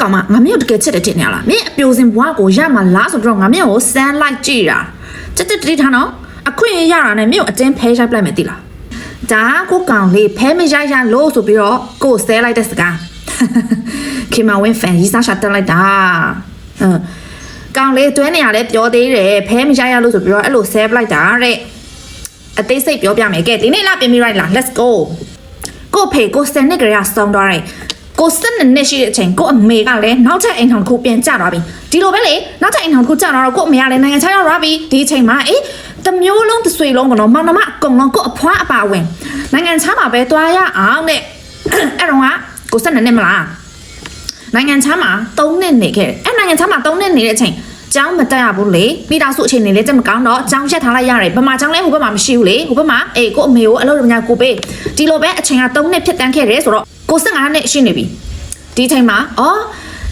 ကောင်မငါမင်းကိုတကယ်ချစ်တယ်တင်နေရလားမင်းအပြိုစင်ဘွားကိုရမှာလားဆိုပြီးတော့ငါမင်းကိုစမ်းလိုက်ကြည့်တာတက်တက်တတိထားနော်အခွင့်အရေးရတာနဲ့မင်းကိုအတင်းဖဲရိုက်ပလိုက်မယ်တိလားဒါကိုကောင်လေးဖဲမရိုက်ရလို့ဆိုပြီးတော့ကိုကိုဆဲလိုက်တဲ့စကားခင်မဝင်းဖန်ကြီးစားရှာတက်လိုက်တာဟမ်ကောင်လေးတွဲနေရလဲပြောသေးတယ်ဖဲမရိုက်ရလို့ဆိုပြီးတော့အဲ့လိုဆဲပလိုက်တာတဲ့အသေးစိတ်ပြောပြမယ်ကဲဒီနေ့လာပြင်ပြီးရိုက်လား let's go ကိုဖေကိုစနစ်ကလေးကစောင်းသွားတယ် ကိုစနစ်နဲ့ရှိတဲ့အချိန်ကိုအမေကလည်းနောက်ထပ်အိမ်ထောင်တစ်ခုပြန်ကျသွားပြီဒီလိုပဲလေနောက်ထပ်အိမ်ထောင်တစ်ခုကျသွားတော့ကိုအမေကလည်းနိုင်ငံခြားရောက်သွားပြီဒီအချိန်မှာအေးတစ်မျိုးလုံးတစ်ဆွေလုံးကတော့မောင်နှမအကုန်လုံးကိုအဖွားအပါဝင်နိုင်ငံခြားမှာပဲသွားရအောင်တဲ့အဲ့တော့ကကိုစနစ်နဲ့မလားနိုင်ငံခြားမှာ3နှစ်နေခဲ့တယ်အဲ့နိုင်ငံခြားမှာ3နှစ်နေတဲ့အချိန် ကျောင်းမတက်ရဘူးလေမိသားစုအခြေအနေလေးတက်မကောင်းတော့ကျောင်းရက်ထားလိုက်ရတယ်ဗမာကျောင်းလဲဟိုဘက်မှာမရှိဘူးလေဟိုဘက်မှာအေးကိုအမေကိုအလုပ်လုပ်ညာကိုပေးဒီလိုပဲအချိန်က3နှစ်ဖြစ်တန်းခဲ့တယ်ဆိုတော့ကို15နှစ်ရှိနေပြီဒီအချိန်မှာအော်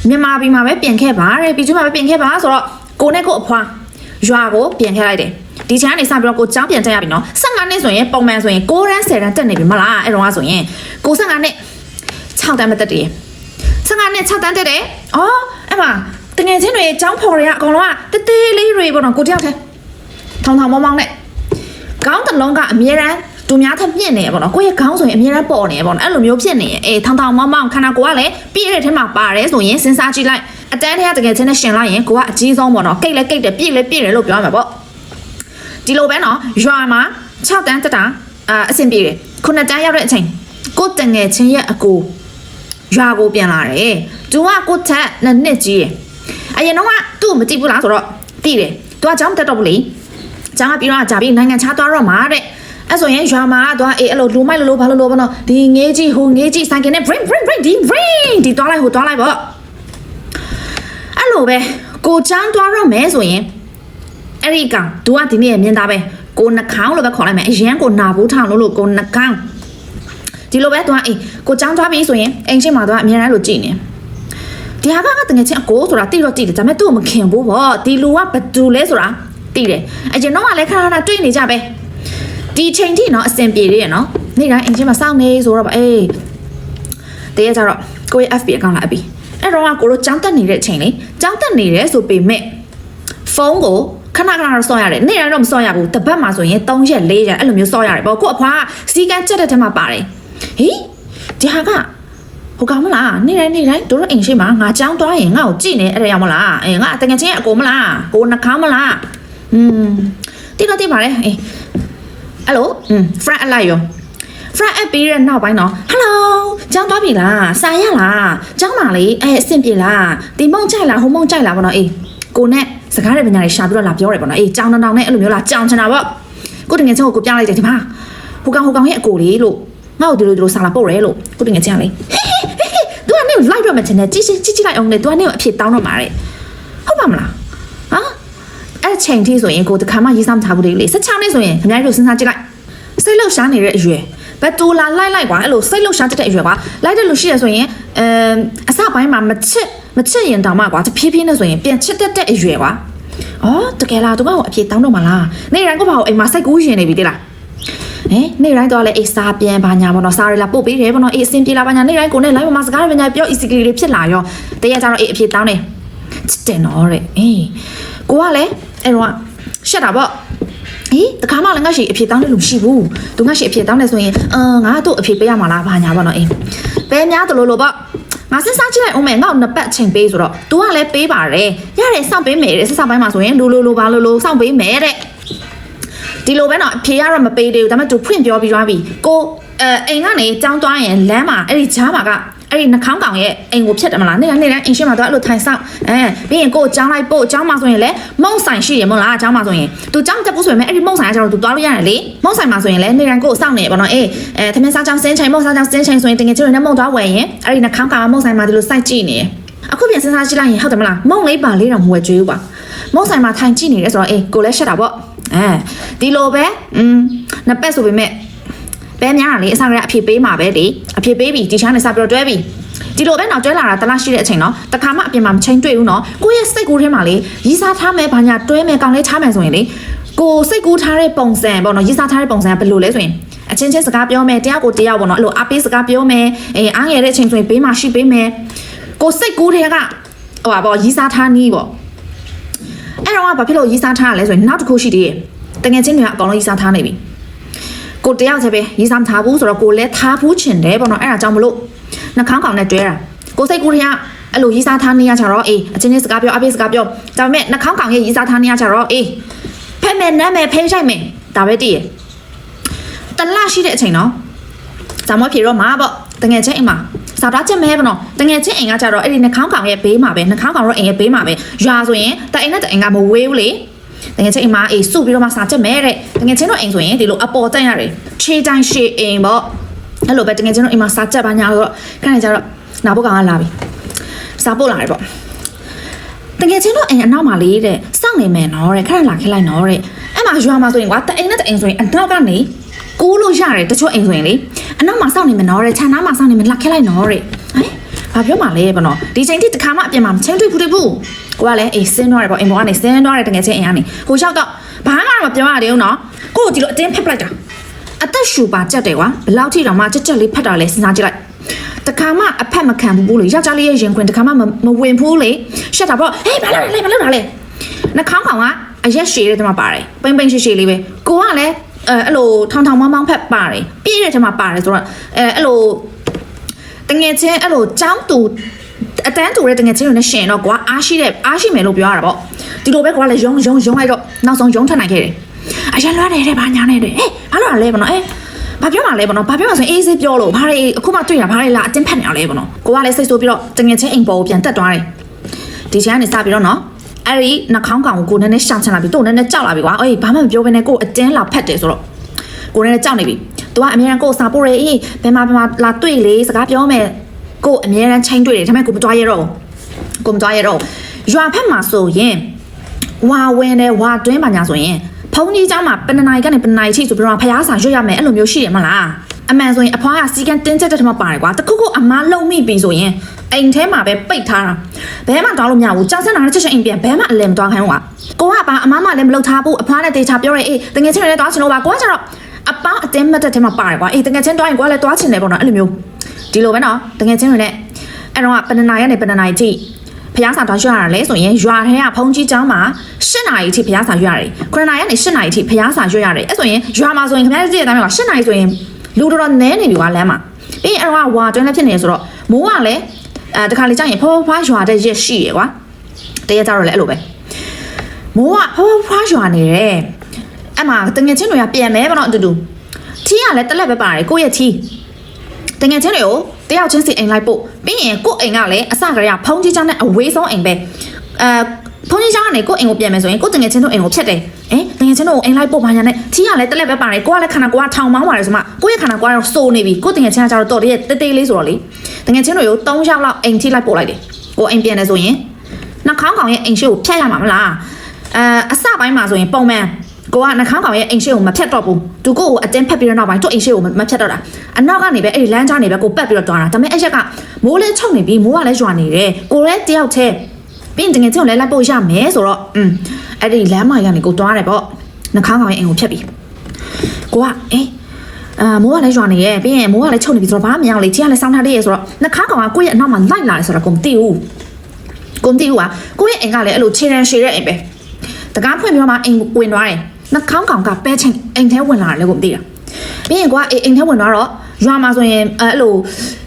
မြန်မာပြည်မှာပဲပြင်ခဲ့ပါတဲ့ပြည်ကျွန်းမှာပဲပြင်ခဲ့ပါဆိုတော့ကိုနဲ့ကိုအဖွားရွာကိုပြင်ခဲ့လိုက်တယ်ဒီချမ်းနေစပြီးတော့ကိုကျောင်းပြန်တက်ရပြီနော်15နှစ်ဆိုရင်ပုံမှန်ဆိုရင်6တန်း10တန်းတက်နေပြီမလားအဲ့တော့ကဆိုရင်ကို15နှစ်6တန်းမတက်တည်း15နှစ်6တန်းတက်တယ်အော်အဲ့မှာ တငယ်ချင်းတွေကျောင်းဖော်တွေကအကုန်လုံးကတသေးလေးတွေပေါ့နော်ကိုတယောက်တည်းထောင်ထောင်မောင်းမောင်းနဲ့ခေါင်းတစ်လုံးကအမြဲတမ်းသူများထက်မြင့်နေရပေါ့နော်ကိုယ့်ရဲ့ခေါင်းဆိုရင်အမြဲတမ်းပေါ်နေရပေါ့နော်အဲ့လိုမျိုးဖြစ်နေရင်အေးထောင်ထောင်မောင်းမောင်းခန္ဓာကိုယ်ကလည်းပြည့်တဲ့ထဲမှာပါတယ်ဆိုရင်စဉ်းစားကြည့်လိုက်အတန်းထဲကတကယ်ချင်းနဲ့ရှင်လိုက်ရင်ကိုကအကြီးဆုံးပေါ့နော်ကိတ်လဲကိတ်တယ်ပြည့်လဲပြည့်တယ်လို့ပြောမှာပေါ့ဒီလိုပဲနော်ရွာမှာ6တန်းတက်တာအာအဆင်ပြေတယ်ခုနှစ်တန်းရောက်တဲ့အချိန်ကိုတငယ်ချင်းရဲ့အကိုရွာကိုပြန်လာတယ်သူကကိုထက်နှစ်နှစ်ကြီးတယ် အရင်တော့ကသူ့ကိုမကြည့်ဘူးလားဆိုတော့သိတယ်သူကကြောင်းမတက်တော့ဘူးလေကျောင်းကပြီးတော့ကြာပြီးနိုင်ငံခြားသွားတော့မှာတဲ့အဲ့ဆိုရင်ရွာမှာတော့အေးအဲ့လိုလူမိုက်လိုလိုဘာလို့လိုဘောနော်ဒီငေးကြီးဟိုငေးကြီးဆိုင်ကနဲ့ bring bring bring ဒီ bring ဒီသွားလိုက်ဟိုသွားလိုက်ပေါ့အဲ့လိုပဲကိုချမ်းသွားတော့မယ်ဆိုရင်အဲ့ဒီကောင် तू ကဒီနေ့မြင်သားပဲကိုနှခေါင်းလို့ပဲခေါ်လိုက်မယ်အရန်ကိုနာဘူးထောင်လို့လို့ကိုနှခေါင်းဒီလိုပဲ तू ကအေးကိုချမ်းသွားပြီဆိုရင်အိမ်ချင်းမှာ तू ကအမြဲတမ်းလို့ကြည်နေ ဒီဟာကငါတငယ်ချင်းအကိုဆိုတာတိတော့တိတယ်ဒါပေမဲ့သူ့ကိုမခင်ဘူးပေါ့ဒီလူကဘသူလဲဆိုတာတိတယ်အရင်တော့ကလည်းခဏခဏတွေ့နေကြပဲဒီချိန်ထိနော်အစင်ပြေသေးရနော်နေ့တိုင်းအင်ဂျင်မှာစောင့်နေဆိုတော့ဗအေးတရက်ကြတော့ကိုရဲ့ FB အကောင့်လာအပ်ပြီအဲ့တော့ကကိုတို့ចောင်းတက်နေတဲ့အချိန်လေចောင်းတက်နေတယ်ဆိုပေမဲ့ဖုန်းကိုခဏခဏတော့စော့ရတယ်နေ့တိုင်းတော့မစော့ရဘူးတစ်ပတ်မှဆိုရင်3ရက်4ရက်အဲ့လိုမျိုးစော့ရတယ်ပေါ့ကိုအဖွားစီကန်းချက်တဲ့ထဲမှာပါတယ်ဟေးဒီဟာက ဟိုကောင်မလားနေ့တိုင်းနေ့တိုင်းတို့တို့အိမ်ရှိမှာငါចောင်းသွားရင်ငါ့ကိုကြည့်နေအဲ့ဒါရောက်မလားအေးငါတကယ်ချင်းရဲ့အကိုမလားကိုနှခေါင်းမလားอืมတိတော့တိပါတယ်အေး အဲ့လိုอืม friend အလိုက်ရော friend အပ်ပြီးတဲ့နောက်ပိုင်းတော့ hello ကျောင်းသွားပြီလားစာရလားကျောင်းမှာလေအဲအဆင်ပြေလားဒီမုံကြိုက်လားဟိုမုံကြိုက်လားဗောနော်အေးကိုနဲ့စကားတွေပညာတွေရှာပြီးတော့လာပြောတယ်ဗောနော်အေးကျောင်းတောင်တောင်နဲ့အဲ့လိုမျိုးလာကြောင်ချင်တာဗောကိုတငယ်ချင်းကိုကိုပြလိုက်တယ်ဒီမှာဟိုကောင်ဟိုကောင်ရဲ့အကိုလေးလို့ငါ့ကိုဒီလိုဒီလိုစာလာပို့ရဲလို့ကိုတငယ်ချင်းကလေသူကနေလိုက်တော့ မှချင်တယ်ကြည့်ကြည့်ကြည့်ကြည့်လိုက်အောင်လေသူကနေအဖြစ်တောင်းတော့မှာတဲ့ဟုတ်ပါမလားဟာအဲ့ချိန်ထိဆိုရင်ကိုတခါမှရေးစားမထားဘူးလေလေ16နှစ်ဆိုရင်ခင်ဗျားတို့စဉ်းစားကြည့်လိုက်စိတ်လှုပ်ရှားနေတဲ့အရွယ်ဘတ်တူလာလိုက်လိုက်ကွာအဲ့လိုစိတ်လှုပ်ရှားတတ်တဲ့အရွယ်ကွာလိုက်တဲ့လူရှိရဆိုရင်အမ်အစပိုင်းမှာမချစ်မချစ်ရင်တောင်မှကွာတဖြည်းဖြည်းနဲ့ဆိုရင်ပြန်ချစ်တတ်တဲ့အရွယ်ကွာအော်တကယ်လားသူကဟိုအပြေတောင်းတော့မလားနေတိုင်းကိုပါဟိုအိမ်မှာစိတ်ကူးရင်နေပြီတိလား ဟဲ့နေတိုင်းတော့လေအေးစားပြန်ပါညာပေါ့နော်စားရလာပို့ပေးတယ်ပေါ့နော်အေးအစင်ပြေလာပါညာနေတိုင်းကိုနဲ့ live မှာစကားတွေညာပြော easy လေးဖြစ်လာရောတရက်ကျတော့အေးအပြေတောင်းတယ်ချစ်တယ်နော်တဲ့အေးကိုကလည်းအဲ့တော့ရှက်တာပေါ့ဟေးတခါမှလည်းငါရှိအဖြေတောင်းတဲ့လူမရှိဘူးသူငါရှိအဖြေတောင်းတယ်ဆိုရင်အာငါတို့အဖြေပေးရမှာလားဘာညာပေါ့နော်အေးဘယ်များတလို့လို့ပေါ့ငါစဉ်းစားကြည့်လိုက်အောင်မယ်ငါ့ကိုနှစ်ပတ်ချိန်ပေးဆိုတော့ तू ကလည်းပေးပါတယ်ရတယ်စောင့်ပေးမယ်တဲ့ဆက်စားပိုင်းမှာဆိုရင်လိုလိုလိုပါလိုလိုစောင့်ပေးမယ်တဲ့ ဒီလိုပဲနော်အဖြေရတော့မပေးသေးဘူးဒါပေမဲ့ तू ဖွင့်ပြောပြီးသွားပြီကိုအဲအိမ်ကနေကြောင်းသွားရင်လမ်းမှာအဲ့ဒီဂျားမှာကအဲ့ဒီနှခေါင်းကောင်ရဲ့အိမ်ကိုဖြတ်တယ်မလားနေ့တိုင်းနေ့တိုင်းအိမ်ရှိမှာတော့အဲ့လိုထိုင်ဆောင်အဲပြီးရင်ကိုကိုကြောင်းလိုက်ပို့ကြောင်းမှာဆိုရင်လည်းမုံဆိုင်ရှိရမလားကြောင်းမှာဆိုရင်သူကြောင်းတက်ဖို့ဆိုရင်အဲ့ဒီမုံဆိုင်ကကျတော့သူသွားလို့ရတယ်လေမုံဆိုင်မှာဆိုရင်လည်းနေ့တိုင်းကိုကိုစောင့်နေပါတော့အေးအဲသမင်းစားကြောင်းစင်းချိန်မုံစားကြောင်းစင်းချိန်ဆိုရင်တကယ်ကျတော့နဲ့မုံသွားဝယ်ရင်အဲ့ဒီနှခေါင်းကောင်ကမုံဆိုင်မှာဒီလိုစိုက်ကြည့်နေတယ်အခုပြန်စဉ်းစားကြည့်လိုက်ရင်ဟုတ်တယ်မလားမုံလေးပါလေးတော့မဝယ်ကြွေးဘူးပါမုံဆိုင်မှာထိုင်ကြည့်နေတယ်ဆိုတော့အေးကိုလည်းရှက်တာပေါ့ အဲဒီလိုပဲอืมနှစ်ပတ်ဆိုပေမဲ့ပဲများတာလေအစားရအဖြစ်ပေးမှာပဲလေအဖြစ်ပေးပြီဒီချမ်းနဲ့စပြီးတော့တွဲပြီဒီလိုပဲတော့တွဲလာတာတလားရှိတဲ့အချိန်နော်တခါမှအပြင်မှာမချိန်တွေ့ဘူးနော်ကိုယ့်ရဲ့စိတ်ကူးထဲမှာလေရီးစားထားမယ်ဘာညာတွဲမယ်ကောင်းလေးထားမယ်ဆိုရင်လေကိုစိတ်ကူးထားတဲ့ပုံစံပေါ့နော်ရီးစားထားတဲ့ပုံစံကဘယ်လိုလဲဆိုရင်အချင်းချင်းစကားပြောမယ်တရားကိုတရားပေါ့နော်အဲ့လိုအပေးစကားပြောမယ်အေးအားငယ်တဲ့အချိန်ဆိုရင်ဘေးမှာရှိပေးမယ်ကိုစိတ်ကူးထဲကဟိုပါပေါ့ရီးစားထားနီးပေါ့ အဲ့တော့ကဘာဖြစ်လို့ရီးစားထားရလဲဆိုရင်နောက်တစ်ခုရှိသေးတယ်တကယ်ချင်းတွေကအကောင်လုံးရီးစားထားနေပြီကိုတယောက်ချက်ပဲရီးစားမထားဘူးဆိုတော့ကိုလည်းထားဘူးချင်တယ်ပေါ့နော်အဲ့ဒါကြောင့်မလို့နှာခေါင်းကောင်နဲ့တွဲတာကိုစိတ်ကူးထဲကအဲ့လိုရီးစားထားနေရကြတော့အေးအချင်းချင်းစကားပြောအပြေးစကားပြောဒါပေမဲ့နှာခေါင်းကောင်ရဲ့ရီးစားထားနေရကြတော့အေးဖက်မယ်နမ်းမယ်ဖိဆိုင်မယ်ဒါပဲတည်ရတလရှိတဲ့အချိန်နော်ဇာမွေးဖြေတော့မှာပေါ့တငယ်ချင်းအိမ်မှာ စာသားချက်မဲပေါ့နော်တငယ်ချင်းအိမ်ကကြတော့အဲ့ဒီနှာခေါင်းကောင်ရဲ့ဘေးမှာပဲနှာခေါင်းကောင်တော့အိမ်ရဲ့ဘေးမှာပဲရွာဆိုရင်တအိမ်နဲ့တအိမ်ကမဝေးဘူးလေတငယ်ချင်းအိမ်မှာအေးစုပြီးတော့မှစာချက်မဲတဲ့တငယ်ချင်းတို့အိမ်ဆိုရင်ဒီလိုအပေါ်တက်ရတယ်ခြေတိုင်းရှေ့အိမ်ပေါ့အဲ့လိုပဲတငယ်ချင်းတို့အိမ်မှာစာချက်ပါညာတော့ခဏကြတော့နာဘုတ်ကောင်ကလာပြီစာပို့လာတယ်ပေါ့တကယ်ချင်းတော့အိမ်အနောက်မှာလေးတဲ့စောင့်နေမယ်နော်တဲ့ခဏလာခက်လိုက်နော်တဲ့အဲ့မှာရွာမှာဆိုရင်ကွာတအိမ်နဲ့တအိမ်ဆိုရင်အနောက်ကနေ ကူးလို့ရတယ်တချို့အိမ်ဆိုရင်လေအနောက်မှာစောင့်နေမယ်နော်တဲ့ခြံနားမှာစောင့်နေမယ်လာခက်လိုက်နော်တဲ့ဟမ်ဘာပြောမှလဲပေါ့နော်ဒီချိန်ထိတစ်ခါမှအပြင်မှာမချင်းတွေ့ဘူးတွေ့ဘူးကိုကလည်းအေးဆင်းသွားတယ်ပေါ့အိမ်ပေါ်ကနေဆင်းသွားတယ်တကယ်ချင်းအိမ်ကနေဟိုရောက်တော့ဘာမှတော့မပြောရသေးဘူးနော်ကိုကိုဒီလိုအတင်းဖက်ပလိုက်တာအသက်ရှူပါကြက်တယ်ကွာဘယ်လောက်ထိတောင်မှကြက်ကြက်လေးဖက်တာလဲစဉ်းစားကြည့်လိုက်တခါမှအဖက်မခံဘူးဘူးလေယောက်ျားလေးရဲ့ရင်ခွင်တခါမှမမဝင်ဘူးလေရှက်တာပေါ့ဟေးဘာလုပ်လဲဘာလုပ်တာလဲနှာခေါင်းကောင်ကအရက်ရှည်တဲ့တမပါတယ်ပိမ့်ပိမ့်ရှည်ရှည်လေးပဲကိုကလည်း အဲအဲ့လိုထောင်ထောင်မောင်းမောင်းဖက်ပါတယ်ပြည့်တဲ့တမပါတယ်ဆိုတော့အဲအဲ့လိုတငယ်ချင်းအဲ့လိုចောင်းတူအတန်းတူတဲ့တငယ်ချင်းတွေနဲ့ရှင်တော့ကွာအားရှိတဲ့အားရှိမယ်လို့ပြောရတာပေါ့ဒီလိုပဲကွာလည်းယုံယုံယုံလိုက်တော့နောက်ဆုံးယုံထနိုင်ခဲ့တယ်အရင်လွှားတယ်တဲ့ဘာညာနေတယ်ဟဲ့ဘာလို့လဲဗောနော်အဲဘာပြောမှလဲပေါ့နော်ဘာပြောမှဆိုရင်အေးဆေးပြောလို့ဘာတွေအခုမှတွေ့တာဘာတွေလာအတင်းဖက်နေအောင်လဲပေါ့နော်ကိုကလည်းစိတ်ဆိုးပြီးတော့တငယ်ချင်းအိမ်ပေါ်ကိုပြန်တက်သွားတယ်ဒီချိန်ကနေစပြီးတော့နော် အဲ့ဒီနှာခေါင်းကောင်ကိုကိုနည်းနည်းရှောင်ချင်လာပြီသူ့နည်းနည်းကြောက်လာပြီကွာအေးဘာမှမပြောဘဲနဲ့ကိုအတင်းလာဖက်တယ်ဆိုတော့ကိုနည်းနည်းကြောက်နေပြီသူကအများရန်ကိုစာပို့ရဲအေးဘယ်မှာဘယ်မှာလာတွေ့လေစကားပြောမယ်ကိုအများရန်ချိန်တွေ့တယ်ဒါပေမဲ့ကိုမကြွားရတော့ကိုမကြွားရတော့ရွာဖက်မှာဆိုရင်ဝါဝင်းနဲ့ဝါတွင်းပါညာဆိုရင်ဖုန်းကြီးเจ้าမှာပဏ္ဏနိုင်ကနေပဏ္ဏနိုင်ချိဆိုပြီးတော့ဖျားစာရွတ်ရမယ်အဲ့လိုမျိုးရှိတယ်မလားအမှန်ဆိုရင်အဖွားကစီကန်တင်းချက်တဲ့ထမပါတယ်ကွာတခုခုအမားလုံမိပြီဆိုရင် အိမ်ထဲမှာပဲပိတ်ထားတာဘဲမှတောင်းလို့မရဘူးကြောင်စက်နာနဲ့ချက်ချက်အိမ်ပြန်ဘဲမှအလဲမသွားခိုင်းဘူးကွာကိုကပါအမားမလည်းမလုပ်ထားဘူးအဖွားနဲ့တေချာပြောရဲအေးတကယ်ချင်းလည်းသွားချင်လို့ပါကိုကကျတော့အပေါင်းအတင်းမတ်တဲ့ထဲမှာပါတယ်ကွာအေးတကယ်ချင်းသွားရင်ကိုကလည်းသွားချင်တယ်ပေါ့နော်အဲ့လိုမျိုးဒီလိုပဲနော်တကယ်ချင်းတွေနဲ့အဲ့တော့ပဏ္ဏနိုင်ကနေပဏ္ဏနိုင်ချိဖျားစာတောင်းရွရတာလဲဆိုရင်ရွာထဲကဖုန်ကြီးကျောင်းမှာ၈နာရီအထိဖျားစာရွရတယ်9နာရီကနေ၈နာရီအထိဖျားစာရွရတယ်အဲ့ဆိုရင်ရွာမှာဆိုရင်ခင်ဗျားတို့ကြည့်တဲ့အတိုင်းမှာ၈နာရီဆိုရင်လူတော်တော်နဲနေပြီကွာလမ်းမှာပြီးရင်အဲ့တော့ဝါတွင်းလည်းဖြစ်နေရဆိုတော့မိုးကလည်း အဲတခါလေကြာရင်ဖောဖောရွာတဲ့ရက်ရှိရကွာတရက်ကြတော့လည်းအဲ့လိုပဲမိုးကဖောဖောရွာနေတယ်အဲ့မှာတငယ်ချင်းတွေကပြန်မဲပေါ့နော်အတူတူထီးကလည်းတက်လက်ပဲပါတယ်ကိုယ့်ရဲ့ထီးတငယ်ချင်းတွေကိုတယောက်ချင်းစီအိမ်လိုက်ပို့ပြီးရင်ကို့အိမ်ကလည်းအစကတည်းကဖုန်းကြီးချောင်းနဲ့အဝေးဆုံးအိမ်ပဲအဲ ဖုန်းကြီးချောင်းကနေကို့အိမ်ကိုပြန်မယ်ဆိုရင်ကို့တငယ်ချင်းတို့အိမ်ကိုဖြတ်တယ်အဲတငယ်ချင်းတို့အိမ်လိုက်ပို့ပါညာနဲ့ထီးကလည်းတက်လက်ပဲပါတယ်ကိုကလည်းခန္ဓာကိုယ်ကထောင်မောင်းပါတယ်ဆိုမှကိုယ့်ရဲ့ခန္ဓာကိုယ်ကတော့စိုးနေပြီကို့တငယ်ချင်းကကျတော့တော်တည်းတေးသေးလေးဆိုတော့လေတငယ်ချင်းတွေကို၃ယောက်လောက်အိမ်ထိလိုက်ပို့လိုက်တယ်ကို့အိမ်ပြန်တယ်ဆိုရင်နှာခေါင်းကောင်ရဲ့အိမ်ရှိကိုဖြတ်ရမှာမလားအဲအစပိုင်းမှာဆိုရင်ပုံမှန်ကိုကနှာခေါင်းကောင်ရဲ့အိမ်ရှိကိုမဖြတ်တော့ဘူးသူကိုကိုအတင်းဖက်ပြီးတော့နောက်ပိုင်းသူ့အိမ်ရှိကိုမဖြတ်တော့တာအနောက်ကနေပဲအဲ့ဒီလမ်းကြားနေပဲကိုပတ်ပြီးတော့တွားတာဒါပေမဲ့အဲ့ရက်ကမိုးလဲချုပ်နေပြီမိုးကလည်းရွာနေတယ်ကိုလည်းတယောက်တည်း ပြီးရင်တကယ်ချင်းကိုလည်းလိုက်ပို့ရမယ်ဆိုတော့อืมအဲ့ဒီလမ်းမကနေကိုတွားတယ်ပေါ့နှာခေါင်းကောင်ရဲ့အိမ်ကိုဖြတ်ပြီးကိုကအေးအာမိုးကလည်းရွာနေရဲ့ပြီးရင်မိုးကလည်းချုပ်နေပြီဆိုတော့ဘာမှမရအောင်လေချီကလည်းစောင်းထားသေးရဲ့ဆိုတော့နှာခေါင်းကောင်ကကိုယ့်ရဲ့အနောက်မှာလိုက်လာတယ်ဆိုတော့ကိုမသိဘူးကိုမသိဘူးကကိုယ့်ရဲ့အိမ်ကလည်းအဲ့လိုခြေရန်ရှည်တဲ့အိမ်ပဲတကားဖွင့်ပြီးတော့မှအိမ်ဝင်သွားတယ်နှာခေါင်းကောင်ကပဲချင်းအိမ်ထဲဝင်လာတယ်လည်းကိုမသိတာပြီးရင်ကွာအိမ်အိမ်ထဲဝင်သွားတော့ရွာမှာဆိုရင်အဲ့လို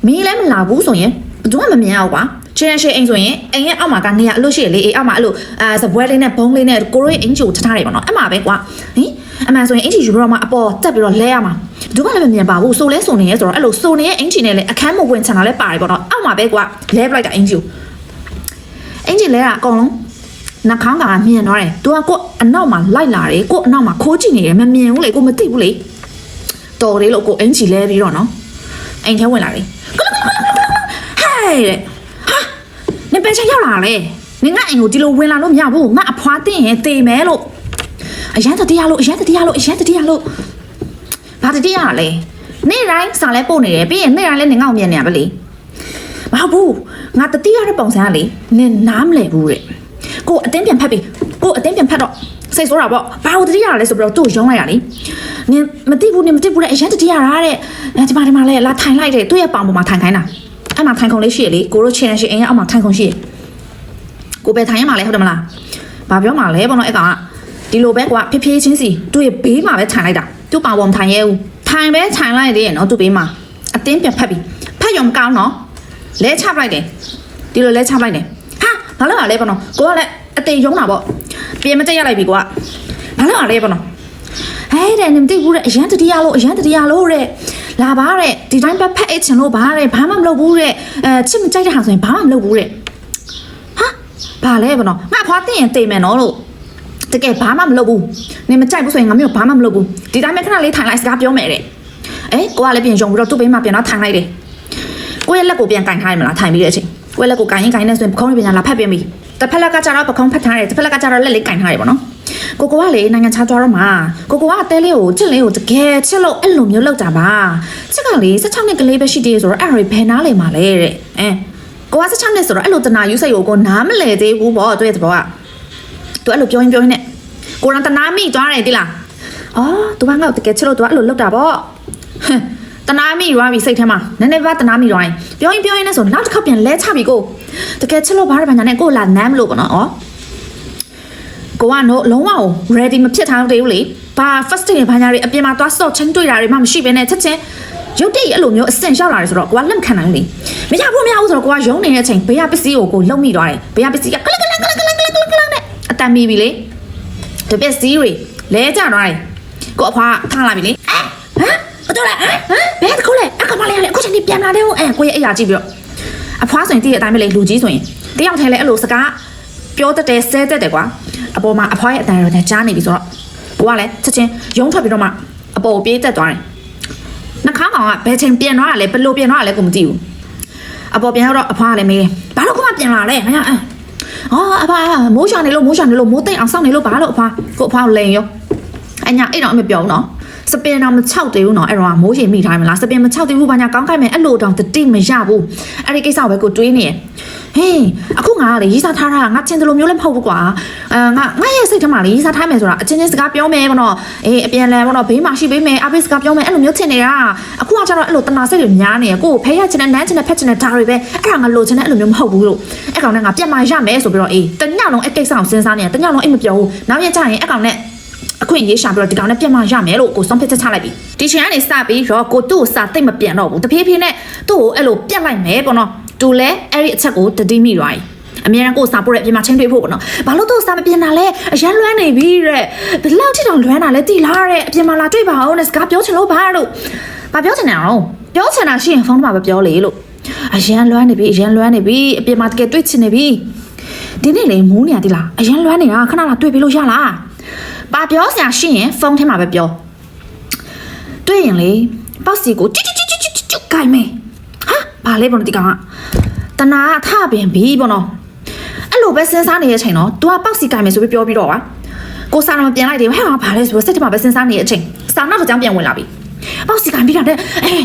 မီးလည်းမလာဘူးဆိုရင်ဘယ်သူမှမမြင်အောင်ကွာ ချင်ရှေအိမ်ဆိုရင်အိမ်ရဲ့အောက်မှာကနေရအလို့ရှိရလေအိမ်အောက်မှာအဲ့လိုအာစပွဲလေးနဲ့ဘုံလေးနဲ့ကိုရိုရဲ့အင်ဂျီကိုထထားတယ်ပေါ့နော်အဲ့မှာပဲကွာဟင်အမှန်ဆိုရင်အင်ဂျီယူပြီးတော့မှအပေါ်တက်ပြီးတော့လဲရမှာဘယ်သူမှလည်းမမြင်ပါဘူးဆိုလဲဆိုနေရဲဆိုတော့အဲ့လိုဆိုနေရဲ့အင်ဂျီနဲ့လည်းအခန်းမဝင်ချင်တာလည်းပါတယ်ပေါ့နော်အောက်မှာပဲကွာလဲပလိုက်တာအင်ဂျီကိုအင်ဂျီလဲတာအကုန်လုံးနှာခေါင်းကမြင်တော့တယ်။ तू ကကို့အနောက်မှာလိုက်လာတယ်။ကို့အနောက်မှာခိုးကြည့်နေတယ်မမြင်ဘူးလေကိုမသိဘူးလေ။တော်တယ်လို့ကိုအင်ဂျီလဲပြီးတော့နော်။အိမ်ထဲဝင်လာတယ်။ဟဲ့တဲ့။ဟာ နင်ပဲချက်ရောက်လာလေ။နင်ကအိမ်ကိုဒီလိုဝင်လာလို့မရဘူး။ငါအဖွားတင်းရင်တေမယ်လို့။အရန်တတရားလို့အရန်တတရားလို့အရန်တတရားလို့ဘာတတရားလဲ။နေ့တိုင်းစာလဲပို့နေတယ်ပြီးရင်နေ့တိုင်းလဲနင်ငေါ့မြင်နေရပါလေ။မဟုတ်ဘူး။ငါတတိရတဲ့ပုံစံကလေနင်နားမလဲဘူးတဲ့။ကိုအတင်းပြန်ဖက်ပြီကိုအတင်းပြန်ဖက်တော့စိတ်ဆိုးတာပေါ့ဘာလို့တတိရလဲဆိုပြီးတော့သူ့ရုံးလိုက်ရလေနင်မသိဘူးနင်မသိဘူးလေအရင်တတိရတာတဲ့အဲဒီမှာဒီမှာလဲလာထိုင်လိုက်တယ်သူ့ရဲ့ပေါင်ပေါ်မှာထိုင်ခိုင်းတာ အဲ့မှာထိုင်ခုံလေးရှိရလေကိုတို့ channel ရှိအိမ်ကအောက်မှာထိုင်ခုံရှိရကိုပဲထိုင်ရမှာလဲဟုတ်တယ်မလားဘာပြောမှာလဲဘောနော်အဲ့ကောင်ကဒီလိုပဲကွာဖြည်းဖြည်းချင်းစီသူ့ရဲ့ဘေးမှာပဲထိုင်လိုက်တာသူ့ပါဝမထိုင်ရဲဘူးထိုင်ပဲထိုင်လိုက်သေးရဲ့နော်သူ့ဘေးမှာအတင်းပြန်ဖက်ပြီးဖက်ရုံမကောင်းနော်လဲချပလိုက်တယ်ဒီလိုလဲချပလိုက်တယ်ဟာဘာလို့လဲဘောနော်ကိုကလည်းအတေယုံတာပေါ့ပြင်မတက်ရလိုက်ပြီကွာဘာလို့လဲဘောနော်ဟဲ့တဲ့နေမသိဘူးတဲ့အရန်တတိယလို့အရန်တတိယလို့တဲ့ လာပါတဲ့ဒီတိုင်းပဲဖက်အိတ်ချင်လို့ပါတဲ့ဘာမှမလုပ်ဘူးတဲ့အဲချစ်မကြိုက်တဲ့ဟာဆိုရင်ဘာမှမလုပ်ဘူးတဲ့ဟာဘာလဲဗောနော်ငါဖွားတင်ရင်တိမ်မယ်နော်လို့တကယ်ဘာမှမလုပ်ဘူးနေမကြိုက်ဘူးဆိုရင်ငါမျိုးဘာမှမလုပ်ဘူးဒီတိုင်းပဲခဏလေးထိုင်လိုက်စကားပြောမယ်တဲ့အဲကိုကလည်းပြန်ယုံပြီးတော့သူ့ဘေးမှာပြန်တော့ထိုင်လိုက်တယ်ကိုရဲ့လက်ကိုပြန်ကင်ထားရမလားထိုင်ပြီးတဲ့အချိန်ကိုရဲ့လက်ကိုကင်ရင်ကင်နေဆိုရင်ပခုံးလေးပြန်လာဖက်ပြန်ပြီတစ်ဖက်လက်ကကျတော့ပခုံးဖက်ထားတယ်တစ်ဖက်လက်ကကျတော့လက်လေးကင်ထားတယ်ဗောနော် ကိုကိုကလေနိုင်ငံခြားသွားတော့မှာကိုကိုကအသေးလေးကိုချစ်လေးကိုတကယ်ချစ်လို့အဲ့လိုမျိုးလောက်တာပါချစ်ကလေ16နှစ်ကလေးပဲရှိသေးတယ်ဆိုတော့အဲ့ဒါတွေဘယ်နားလေမှာလဲတဲ့အဲကိုက16နှစ်ဆိုတော့အဲ့လိုတနာယူစိတ်ကိုကိုနားမလဲသေးဘူးပေါ့သူရဲ့သဘောကသူအဲ့လိုပြောရင်ပြောရင်နဲ့ကိုရန်တနာမိသွားတယ်တိလားအော်သူကငါ့ကိုတကယ်ချစ်လို့သူကအဲ့လိုလောက်တာပေါ့ဟမ်တနာမိရွာပြီစိတ်ထဲမှာနည်းနည်းပါတနာမိရွာရင်ပြောရင်ပြောရင်နဲ့ဆိုနောက်တစ်ခါပြန်လဲချပြီကိုတကယ်ချစ်လို့ဘာရဘာညာနဲ့ကိုလာနမ်းမလို့ပေါ့နော်ဩ ကိုကတော့လုံးဝ ready မဖြစ်ထားသေးဘူးလေဘာ first day ဘာညာတွေအပြင်မှာသွားဆော့ချင်းတွေ့တာတွေမှမရှိဘဲနဲ့ချက်ချင်းရုတ်တရက်အဲ့လိုမျိုးအဆင့်လျှောက်လာတယ်ဆိုတော့ကိုကလက်မခံနိုင်ဘူးလေမရဘူးမရဘူးဆိုတော့ကိုကယုံနေတဲ့အချိန်ဘေးကပစ္စည်းကိုကိုလုံမိသွားတယ်ဘေးကပစ္စည်းကကလကလကလကလကလကလကလနဲ့အတန်မိပြီလေတပစ္စည်းတွေလဲကျသွားတယ်ကိုအဖွားထားလာပြီလေဟမ်ဟမ်ဘာတို့လဲဟမ်ဘယ်တခုလဲအကမလေးလေအခုချိန်ဒီပြန်လာတယ်ဟိုအဲကိုရဲ့အရာကြည့်ပြီးတော့အဖွားဆိုရင်တည့်ရအတိုင်းပဲလေလူကြီးဆိုရင်တယောက်ထဲလဲအဲ့လိုစကားပြောတတ်တယ်ဆဲတတ်တယ်ကွာ အပေါ်မှာအဖွားရဲ့အတန်ရောနဲ့ကြားနေပြီဆိုတော့ကိုကလည်းချက်ချင်းရုံးထွက်ပြီးတော့မှအပေါ်ကိုပြေးတက်သွားတယ်နှာခေါင်းကောင်ကဘယ်ချိန်ပြန်သွားတာလဲဘယ်လိုပြန်သွားတာလဲကိုမသိဘူးအပေါ်ပြန်ရောက်တော့အဖွားကလည်းမေးတယ်ဘာလို့ကမှပြန်လာလဲမရအဲအော်အဖွားမိုးရှာနေလို့မိုးရှာနေလို့မိုးသိမ့်အောင်စောင့်နေလို့ဘာလို့အဖွားကိုအဖွားကိုလိန်ရောအညာအဲ့တော့အမပြောဘူးနော်စပင်တော့မချောက်သေးဘူးနော်အဲ့တော့မိုးရှင်မိထားမလားစပင်မချောက်သေးဘူးဘာညာကောင်းခိုင်းမယ်အဲ့လိုတောင်တတိမရဘူးအဲ့ဒီကိစ္စကိုပဲကိုတွေးနေရ ဟေးအခုငါကလေရေးစားထားတာငါချင်းတလို့မျိုးလည်းမဟုတ်ဘူးကွာအဲငါငါရဲ့စိတ်ထဲမှာလေရေးစားထားမယ်ဆိုတာအချင်းချင်းစကားပြောမယ်ဘောနော်အေးအပြန်လဲဘောနော်ဘေးမှာရှိပေးမယ်အဖေစကားပြောမယ်အဲ့လိုမျိုးထင်နေတာအခုကကျတော့အဲ့လိုတနာစိတ်တွေများနေရကိုကိုဖဲရချင်တဲ့နန်းချင်တဲ့ဖက်ချင်တဲ့ဓာတ်တွေပဲအဲ့ဒါငါလိုချင်တဲ့အဲ့လိုမျိုးမဟုတ်ဘူးလို့အဲ့ကောင်နဲ့ငါပြတ်မှရမယ်ဆိုပြီးတော့အေးတညလုံးအဲ့ကိစ္စကိုစဉ်းစားနေတယ်တညလုံးအိမ်မပြောဘူးနောက်ရက်ကျရင်အဲ့ကောင်နဲ့အခွင့်ရေးရှာပြီးတော့ဒီကောင်နဲ့ပြတ်မှရမယ်လို့ကိုဆုံးဖြတ်ချက်ချလိုက်ပြီဒီချိန်ကနေစပြီးတော့ကိုသူ့ကိုစာသိမ့်မပြန်တော့ဘူးတဖြည်းဖြည်းနဲ့သူ့ကိုအဲ့လိုပြတ်လိုက်မယ်ပေါ့နော် သူလည်းအဲ့ဒီအချက်ကိုတတိမိသွားပြီအမြဲတမ်းကိုယ်စာပို့တဲ့အပြင်မှာချင်းတွေ့ဖို့ပေါ့နော်ဘာလို့တော့စာမပြင်တာလဲအရန်လွမ်းနေပြီတဲ့ဘယ်လောက်ထိတောင်လွမ်းတာလဲတိလားတဲ့အပြင်မှာလာတွေ့ပါအောင်နဲ့စကားပြောချင်လို့ဘာလို့ဘာပြောချင်တာရောပြောချင်တာရှိရင်ဖုန်းမှာပဲပြောလေလို့အရန်လွမ်းနေပြီအရန်လွမ်းနေပြီအပြင်မှာတကယ်တွေ့ချင်နေပြီဒီနေ့လေမိုးနေရတိလားအရန်လွမ်းနေတာခဏလာတွေ့ပြီးလို့ရလားဘာပြောစရာရှိရင်ဖုန်းထဲမှာပဲပြောတွေ့ရင်လေပေါ့စီကိုကျွတ်ကျွတ်ကျွတ်ကျွတ်ကျွတ်ကိုင်မယ်ဟာ ဘာလဲဘောနော်ဒီကောင်ကတနာကထပင်ပြီဘောနော်အဲ့လိုပဲစဉ်းစားနေတဲ့အချိန်တော့ तू ကပေါက်စီကင်မယ်ဆိုပြီးပြောပြီးတော့ကွာကိုစာတော့မပြန်လိုက်သေးဘူးဟဲ့ဟာဘာလဲဆိုတော့စိတ်ထဲမှာပဲစဉ်းစားနေတဲ့အချိန်စာနောက်တစ်ကြောင်းပြန်ဝင်လာပြီပေါက်စီကင်ပြီးတော့တဲ့အေး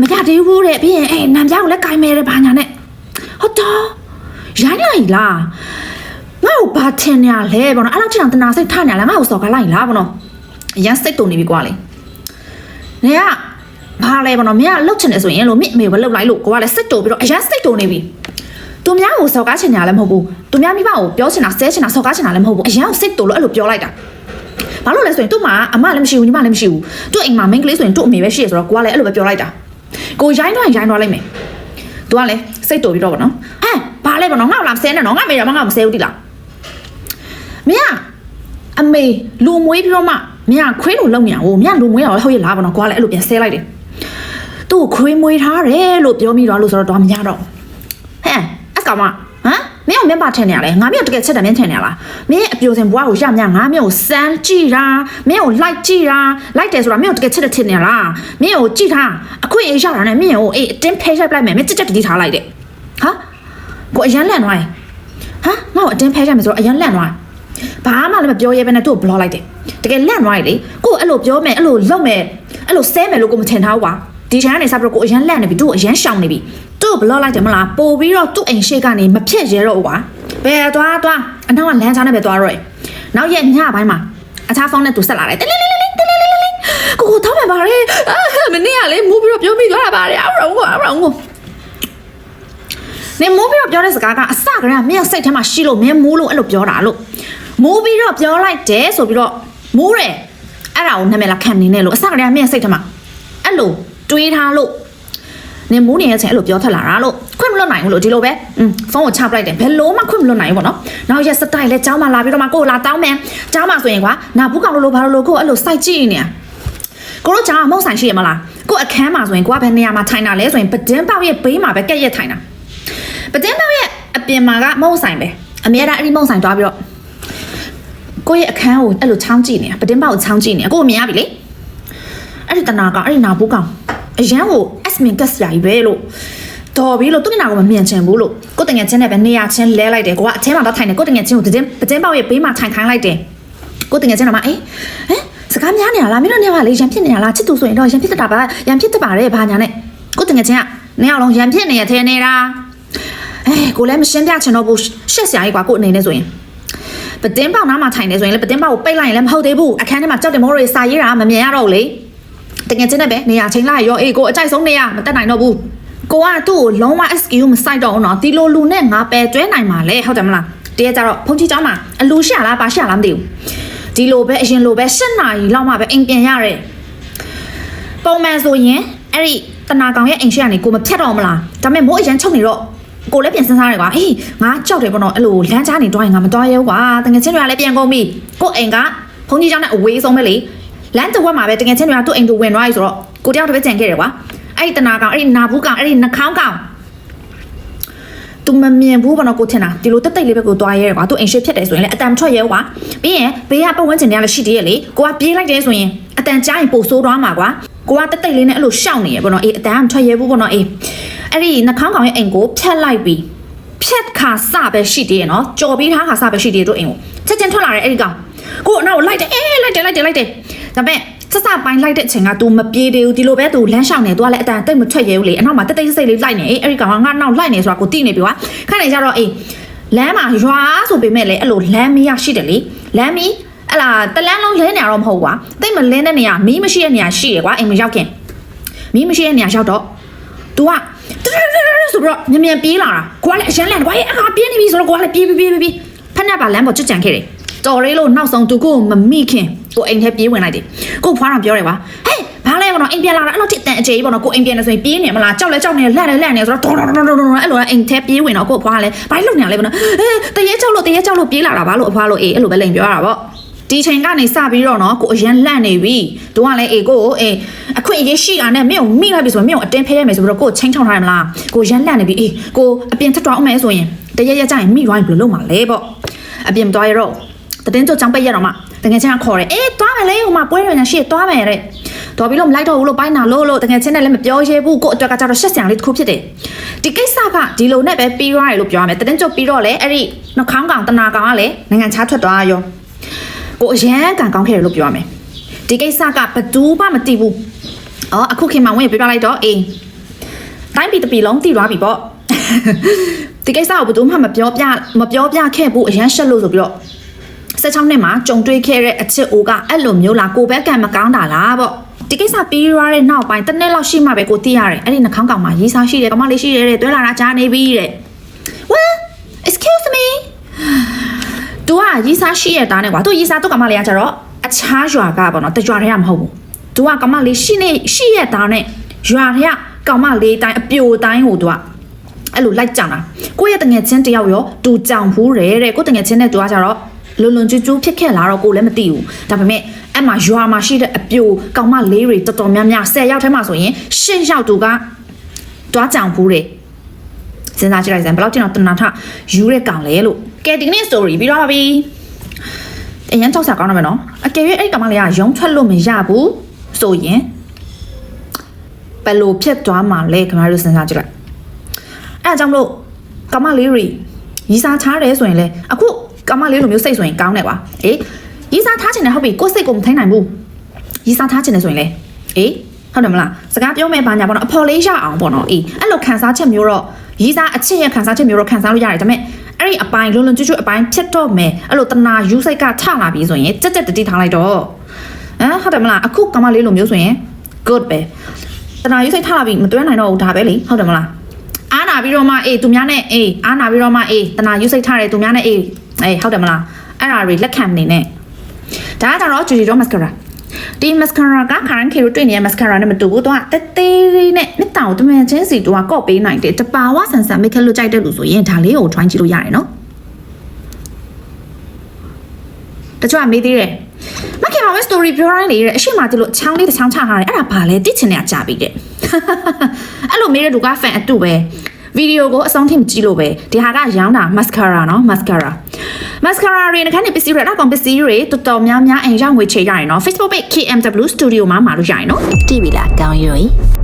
မရသေးဘူးတဲ့ပြီးရင်အေးနံပြားကိုလည်းကင်မယ်တဲ့ဘာညာနဲ့ဟုတ်တော့ရိုင်းလိုက်လားငါ့ကိုဘာထင်နေရလဲဘောနော်အဲ့လောက်ထင်အောင်တနာစိတ်ထနေရလားငါ့ကိုစော်ကားလိုက်လားဘောနော်အရန်စိတ်တုံနေပြီကွာလေနေက ဘာလဲဘောနော်မင်းကလှုပ်ချင်တယ်ဆိုရင်လို့မိအမေပဲလှုပ်လိုက်လို့ကိုကလည်းစိတ်တုံပြီးတော့အရန်စိတ်တုံနေပြီသူများကိုစော်ကားချင်တာလည်းမဟုတ်ဘူးသူများမိဘကိုပြောချင်တာဆဲချင်တာစော်ကားချင်တာလည်းမဟုတ်ဘူးအရန်ကိုစိတ်တူလို့အဲ့လိုပြောလိုက်တာဘာလို့လဲဆိုရင်သူ့မှာအမလည်းမရှိဘူးညီမလည်းမရှိဘူးသူ့အိမ်မှာမိန်းကလေးဆိုရင်သူ့အမေပဲရှိရဆိုတော့ကိုကလည်းအဲ့လိုပဲပြောလိုက်တာကိုရိုင်းတော့ရိုင်းတော့လိုက်မယ်သူကလည်းစိတ်တူပြီးတော့ဗောနော်အဲဘာလဲဗောနော်ငါ့ကိုလာဆဲနေနော်ငါမေရမငါ့ကိုမဆဲဘူးတိလားမင်းကအမေလူမွေးပြီးတော့မှမင်းကခွေးလိုလုံနေအောင်မင်းကလူမွေးအောင်ဟုတ်ရလားဗောနော်ကိုကလည်းအဲ့လိုပြန်ဆဲလိုက်တယ် သူ့ကိုခွေးမွေးထားတယ်လို့ပြောမိတော့လို့ဆိုတော့တော့မရတော့ဟဲ့အကောင်မဟမ်မင်းကမျက်ပါထင်နေရလဲငါမျိုးတကယ်ချက်တယ်မင်းထင်နေရလားမင်းရဲ့အပြိုစင်ဘွားကိုရမြငါမျိုးစမ်းကြည့်တာမင်းကိုလိုက်ကြည့်တာလိုက်တယ်ဆိုတာမင်းကိုတကယ်ချက်တယ်ထင်နေရလားမင်းကိုကြည့်တာအခွင့်အရေးရတာနဲ့မင်းကိုအေးအတင်းဖဲရိုက်ပလိုက်မယ်မင်းချက်ချက်တတိထားလိုက်တဲ့ဟာကိုအရန်လန့်သွားရင်ဟာငါ့ကိုအတင်းဖဲရိုက်မယ်ဆိုတော့အရန်လန့်သွားဘာမှလည်းမပြောရဲဘဲနဲ့သူ့ကိုဘလော့လိုက်တယ်တကယ်လန့်သွားရလေကိုအဲ့လိုပြောမယ်အဲ့လိုလုပ်မယ်အဲ့လိုဆဲမယ်လို့ကိုမထင်ထားဘူးကွာ ဒီချမ်းကနေစပြီးတော့ကိုအရန်လန့်နေပြီသူ့ကိုအရန်ရှောင်နေပြီသူ့ကိုဘလော့လိုက်တယ်မလားပို့ပြီးတော့သူ့အိမ်ရှိကနေမဖြစ်ရဲတော့ဘူးကွာဘယ်သွားသွားအနောက်ကလမ်းချားနဲ့ပဲသွားတော့ရယ်နောက်ရက်ညပိုင်းမှာအခြားဖုန်းနဲ့သူဆက်လာတယ်တလေးလေးလေးလေးတလေးလေးလေးလေးကိုကိုထောက်မယ်ပါလေအာမနေ့ကလေမူးပြီးတော့ပြောမိသွားတာပါလေအရောင်းကိုအရောင်းကိုဟနေမိုးပြီးတော့ပြောတဲ့စကားကအစကတည်းကမင်းစိတ်ထဲမှာရှိလို့မင်းမိုးလို့အဲ့လိုပြောတာလို့မိုးပြီးတော့ပြောလိုက်တယ်ဆိုပြီးတော့မိုးတယ်အဲ့ဒါကိုနာမည်လာခံနေနဲ့လို့အစကတည်းကမင်းစိတ်ထဲမှာအဲ့လို တွေးထားလို့နေမိုးနေရဲ့ချိန်အဲ့လိုပြောထက်လာတာလို့ခွင့်မလွတ်နိုင်ဘူးလို့ဒီလိုပဲอืมဖုန်းကိုချပလိုက်တယ်ဘယ်လို့မှခွင့်မလွတ်နိုင်ဘူးပေါ့နော်နောက်ရက်စတိုင်လဲကျောင်းမှာလာပြီးတော့မှကိုယ်လာတောင်းမယ်ကျောင်းမှာဆိုရင်ကွာနာဘူးကောင်လို့လို့ဘာလို့လို့ကိုယ်အဲ့လိုစိုက်ကြည့်နေရကိုတို့ကြောင်မဟုတ်ဆိုင်ရှိရမလားကိုအခန်းမှာဆိုရင်ကိုကဘယ်နေရာမှာထိုင်တာလဲဆိုရင်ပဒင်းပေါက်ရဲ့ဘေးမှာပဲကက်ရက်ထိုင်တာပဒင်းပေါက်ရဲ့အပြင်မှာကမဟုတ်ဆိုင်ပဲအများအားအဲ့ဒီမဟုတ်ဆိုင်တွားပြီးတော့ကိုရဲ့အခန်းကိုအဲ့လိုချောင်းကြည့်နေတာပဒင်းပေါက်ကိုချောင်းကြည့်နေတာကိုကိုမြင်ရပြီလေအဲ့ဒီတနာကအဲ့ဒီနာဘူးကောင် အရန်ကို admin ကတ်စရာကြီးပဲလို့တော်ပြီလို့သူ့နာကိုမမြင်ချင်ဘူးလို့ကိုတငယ်ချင်းနဲ့ပဲနေရာချင်းလဲလိုက်တယ်ကိုကအထဲမှာတော့ထိုင်နေကိုတငယ်ချင်းကိုပဒင်းပဒင်းပေါက်ရဲ့ဘေးမှာထိုင်ခိုင်းလိုက်တယ်ကိုတငယ်ချင်းတော့မအေးဟမ်စကားများနေရလားမင်းတို့နေပါလေရန်ဖြစ်နေရလားချစ်သူဆိုရင်တော့ရန်ဖြစ်တတ်တာပါရန်ဖြစ်တတ်ပါတယ်ဘာညာနဲ့ကိုတငယ်ချင်းကနေအောင်လုံးရန်ဖြစ်နေရသေးနေတာအဲကိုလည်းမရှင်းပြချင်တော့ဘူးရှက်စရာကြီးကွာကိုအနေနဲ့ဆိုရင်ပတင်းပေါက်နားမှာထိုင်နေဆိုရင်လည်းပတင်းပေါက်ကိုပိတ်လိုက်ရင်လည်းမဟုတ်သေးဘူးအခန်းထဲမှာကြောက်တယ်မိုးတွေစာရေးတာမမြင်ရတော့ဘူးလေ တကယ်ချင်းနဲ့ပဲနေရာချင်းလိုက်ရောအေးကိုအကြိုက်ဆုံးနေရမတက်နိုင်တော့ဘူးကိုကသူ့ကိုလုံးဝ SQ မစိုက်တော့ဘူးနော်ဒီလိုလူနဲ့ငါပယ်ကျွဲနိုင်မှာလေဟုတ်တယ်မလားတကယ်ကြတော့ဖုန်ကြီးเจ้าမှာအလူရှာလားပါရှာလားမသိဘူး ဒီလိုပဲအရင်လိုပဲ၈နာရီလောက်မှပဲအိမ်ပြန်ရတယ်ပုံမှန်ဆိုရင်အဲ့ဒီတနာကောင်ရဲ့အိမ်ရှိကနေကိုမဖြတ်တော့မလားဒါပေမဲ့မိုးအရင်ချုပ်နေတော့ကိုလည်းပြန်စဉ်းစားရတယ်ကွာအေးငါကြောက်တယ်ပေါ့နော်အဲ့လိုလမ်းကြားနေတော့ရင်ငါမတော်ရဲဘူးကွာတကယ်ချင်းတွေကလည်းပြန်ကုန်ပြီကိုအိမ်ကဘုန်းကြီးကျောင်းနဲ့အဝေးဆုံးပဲလေ လမ်းတစ်ဝက်မှာပဲတကယ်ချင်းတွေကသူ့အိမ်ကိုဝင်သွားပြီဆိုတော့ကိုတယောက်တည်းပဲကြံခဲ့တယ်ကွာအဲ့ဒီတနာကောင်အဲ့ဒီနာဘူးကောင်အဲ့ဒီနှာခေါင်းကောင်သူမမြင်ဘူးဘာလို့ကိုထင်တာဒီလိုတက်တိတ်လေးပဲကိုသွားရဲကွာသူအိမ်ရှိဖြစ်တယ်ဆိုရင်လည်းအတန်မထွက်ရဲဘူးကွာပြီးရင်ဘေးကပတ်ဝန်းကျင်တွေကလည်းရှိသေးရဲ့လေကိုကပြေးလိုက်တယ်ဆိုရင်အတန်ကြားရင်ပိုဆိုးသွားမှာကွာကိုကတက်တိတ်လေးနဲ့အဲ့လိုရှောက်နေရပေါ့နော်အေးအတန်မထွက်ရဲဘူးပေါ့နော်အေးအဲ့ဒီနှာခေါင်းကောင်ရဲ့အိမ်ကိုဖြတ်လိုက်ပြီးဖြတ်ခါစပဲရှိသေးရဲ့နော်ကြော်ပြီးထားခါစပဲရှိသေးတယ်တို့အိမ်ကိုချက်ချင်းထွက်လာတယ်အဲ့ဒီကောင်ကိုအနောက်ကိုလိုက်တယ်အေးလိုက်တယ်လိုက်တယ်လိုက်တယ် ဒါပေမဲ့စစပိုင်းလိုက်တဲ့အချိန်က तू မပြေးသေးဘူးဒီလိုပဲ तू လမ်းလျှောက်နေ तू ကလည်းအတန်တိတ်မထွက်ရဲဘူးလေအနောက်မှာတိတ်တိတ်စိတ်လေးလိုက်နေအေးအဲ့ဒီကောင်ကငါနောက်လိုက်နေဆိုတာကိုတိနေပြီကွာခဏနေကြတော့အေးလမ်းမှာရွာဆိုပေမဲ့လေအဲ့လိုလမ်းမရရှိတယ်လေလမ်းမီအဲ့လာတလန်းလုံးလဲနေရတော့မဟုတ်ကွာတိတ်မလင်းတဲ့နေရာမီးမရှိတဲ့နေရာရှိရကွာအိမ်မရောက်ခင်မီးမရှိတဲ့နေရာရောက်တော့ तू ကဆိုပြီးတော့မြန်မြန်ပြေးလာတာကိုကလည်းအရန်လန့်ကွာအေးအခါပြေးနေပြီဆိုတော့ကိုကလည်းပြေးပြေးပြေးပြေးဖက်နဲ့ပါလမ်းပေါ်ကြွကြံခဲ့တယ်တော်လေးလို့နောက်ဆုံးသူကိုမမိခင် ကိုအိမ်ထဲပြေးဝင်လိုက်တယ်ကိုဖွားတော်ပြောတယ်ကွာဟဲ့ဘာလဲဘောနော်အိမ်ပြန်လာတာအဲ့လိုတစ်တန်အကျေကြီးဘောနော်ကိုအိမ်ပြန်နေဆိုရင်ပြေးနေမလားကြောက်လဲကြောက်နေလက်လဲလက်နေဆိုတော့တော်တော်တော်တော်အဲ့လိုအိမ်ထဲပြေးဝင်တော့ကိုဖွားလဲဘာလို့နေရလဲဘောနော်အေးတရေကြောက်လို့တရေကြောက်လို့ပြေးလာတာဘာလို့အဖွားလို့အေးအဲ့လိုပဲလိန်ပြောရတာပေါ့ဒီချိန်ကနေစပြီးတော့နော်ကိုအရန်လန့်နေပြီတို့ကလည်းအေကိုကိုအေအခွင့်အရေးရှိတာနဲ့မင်းကိုမိလိုက်ပြီဆိုရင်မင်းကိုအတင်းဖဲရမယ်ဆိုပြီးတော့ကိုချင်းချောင်းထားရမလားကိုရန်လန့်နေပြီအေကိုအပြင်ထထွက်အောင်မယ်ဆိုရင်တရရကြရင်မိသွားရင်ဘယ်လိုလုပ်မှာလဲပေါ့အပြင်မသွားရတော့တတင်းကျကြောင်ပိတ်ရတော့မှ တကယ်ချင်းကခေါ်တယ်အေးသွားမယ်လေဟိုမှာပွဲရညာရှိသွားမယ်တဲ့တော်ပြီလို့မလိုက်တော့ဘူးလို့ပိုင်းနာလို့လို့တကယ်ချင်းနဲ့လည်းမပြောရဲဘူးကိုအတွက်ကကြတော့ရှက်စရာလေးတစ်ခုဖြစ်တယ်ဒီကိစ္စကဒီလိုနဲ့ပဲပြီးသွားတယ်လို့ပြောရမယ်တတင်းကျပြီးတော့လေအဲ့ဒီနှခေါင်းကောင်တနာကောင်ကလည်းနိုင်ငံခြားထွက်သွားရောကိုအရန်ကန်ကောင်းခဲ့တယ်လို့ပြောရမယ်ဒီကိစ္စကဘသူမှမသိဘူးအော်အခုခင်မဝင်ပြပြလိုက်တော့အေးတိုင်းပြည်တစ်ပြည်လုံးတည်သွားပြီပေါ့ဒီကိစ္စကိုဘသူမှမပြောပြမပြောပြခဲ့ဘူးအရန်ရှက်လို့ဆိုပြီးတော့ 16နှစ်မှာကြုံတွေ့ခဲ့တဲ့အချစ်အိုကအဲ့လိုမျိုးလားကိုပဲကံမကောင်းတာလားပေါ့ဒီကိစ္စပြီးရတဲ့နောက်ပိုင်းတစ်နှစ်လောက်ရှိမှပဲကိုသိရတယ်အဲ့ဒီနှာခေါင်းကောင်မှာရေးစားရှိတယ်ကောင်မလေးရှိတယ်တဲ့တွဲလာတာကြားနေပြီတဲ့ Well excuse me သူကရေးစားရှိရတာနဲ့ကွာသူရေးစားသူကောင်မလေးကကြတော့အခြားရွာကပေါ့နော်တရွာထဲကမဟုတ်ဘူးသူကကောင်မလေးရှိနေရှိရတာနဲ့ရွာထဲကကောင်မလေးတိုင်းအပြိုတိုင်းဟိုသူကအဲ့လိုလိုက်ကြတာကိုယ့်ရဲ့တငယ်ချင်းတယောက်ရောတူကြောင်ဘူးတဲ့ကိုတငယ်ချင်းနဲ့တူကကြတော့ လွန်လွန်ကျူးကျူးဖြစ်ခဲ့လာတော့ကိုလည်းမသိဘူး။ဒါပေမဲ့အဲ့မှာရွာမှာရှိတဲ့အပြိုကောင်မလေးတွေတော်တော်များများ10ယောက်ထဲမှာဆိုရင်10ယောက် तू ကတွားကြောင်ဖူးတယ်။စဉ်းစားကြည့်လိုက်စမ်းဘယ်လောက်ကျင်တော့တနာထယူတဲ့ကောင်လဲလို့ကဲဒီနေ့ story ပြီးတော့ပါပြီအရင်ကြောက်စရာကောင်းတော့မယ်နော်အကယ်၍အဲ့ဒီကောင်မလေးကရုံထွက်လို့မရဘူးဆိုရင်ဘယ်လိုဖြစ်သွားမှာလဲခင်ဗျားတို့စဉ်းစားကြည့်လိုက်အဲ့ဒါကြောင့်မလို့ကောင်မလေးရီရီစာချားတယ်ဆိုရင်လေအခု ကောင်မလေးလိုမျိုးစိတ်ဆိုရင်ကောင်းတယ်ကွာအေးရီစာထားချင်တယ်ဟုတ်ပြီကိုယ်စိတ်ကိုမထိန်နိုင်ဘူးရီစာထားချင်တယ်ဆိုရင်လေအေးဟုတ်တယ်မလားစကားပြောမယ်ဘာညာပေါ့နော်အဖော်လေးရအောင်ပေါ့နော်အေးအဲ့လိုခံစားချက်မျိုးတော့ရီစာအချစ်ရဲ့ခံစားချက်မျိုးတော့ခံစားလို့ရတယ်ဒါပေမဲ့အဲ့ဒီအပိုင်းလွန်လွန်ကျွတ်ကျွတ်အပိုင်းဖြစ်တော့မယ်အဲ့လိုတနာယူစိတ်ကထလာပြီဆိုရင်ကြက်ကြက်တတိထားလိုက်တော့ဟမ်ဟုတ်တယ်မလားအခုကောင်မလေးလိုမျိုးဆိုရင် good ပဲတနာယူစိတ်ထလာပြီမတွဲနိုင်တော့ဘူးဒါပဲလေဟုတ်တယ်မလားအားနာနာပြီးတော့မှအေးသူများနဲ့အေးအားနာပြီးတော့မှအေးတနာယူစိတ်ထားတယ်သူများနဲ့အေး အေးဟုတ်တယ်မလားအဲ့ဒါတွေလက်ခံမနေနဲ့ဒါကကြတော့ဂျူဒီတော့မတ်စကာရာဒီမတ်စကာရာကခရန်ခေရိုတွေ့နေတဲ့မတ်စကာရာနဲ့မတူဘူးသူကတဲသေးလေးနဲ့နှစ်တောင်တမန်ချင်းစီသူကကော့ပေးနိုင်တယ်တပါဝဆန်ဆန်မိတ်ခက်လို့ကြိုက်တဲ့လူဆိုရင်ဒါလေးကို try ကြည့်လို့ရတယ်နော်တချို့ကမေးသေးတယ်မခင်မဝဲ story ပြောတိုင်းလေတဲ့အရှိမတိလို့အချောင်းလေးတစ်ချောင်းချထားတယ်အဲ့ဒါဘာလဲတိချင်နေကြပြီတဲ့အဲ့လိုမေးတဲ့လူက fan အတူပဲ ဗီဒီယိုကိုအဆုံးထိမကြည့်လို့ပဲဒီဟာကရောင်းတာ mascara နော် mascara mascara တွေနှခမ်းတွေပစ္စည်းတွေအကောင်ပစ္စည်းတွေတော်တော်များများအိမ်ရောက်ငွေချေရရင်နော် Facebook page KMW Studio မှာမှာလို့ရရင်နော်ကြည့်ပြီလားကောင်းရွေး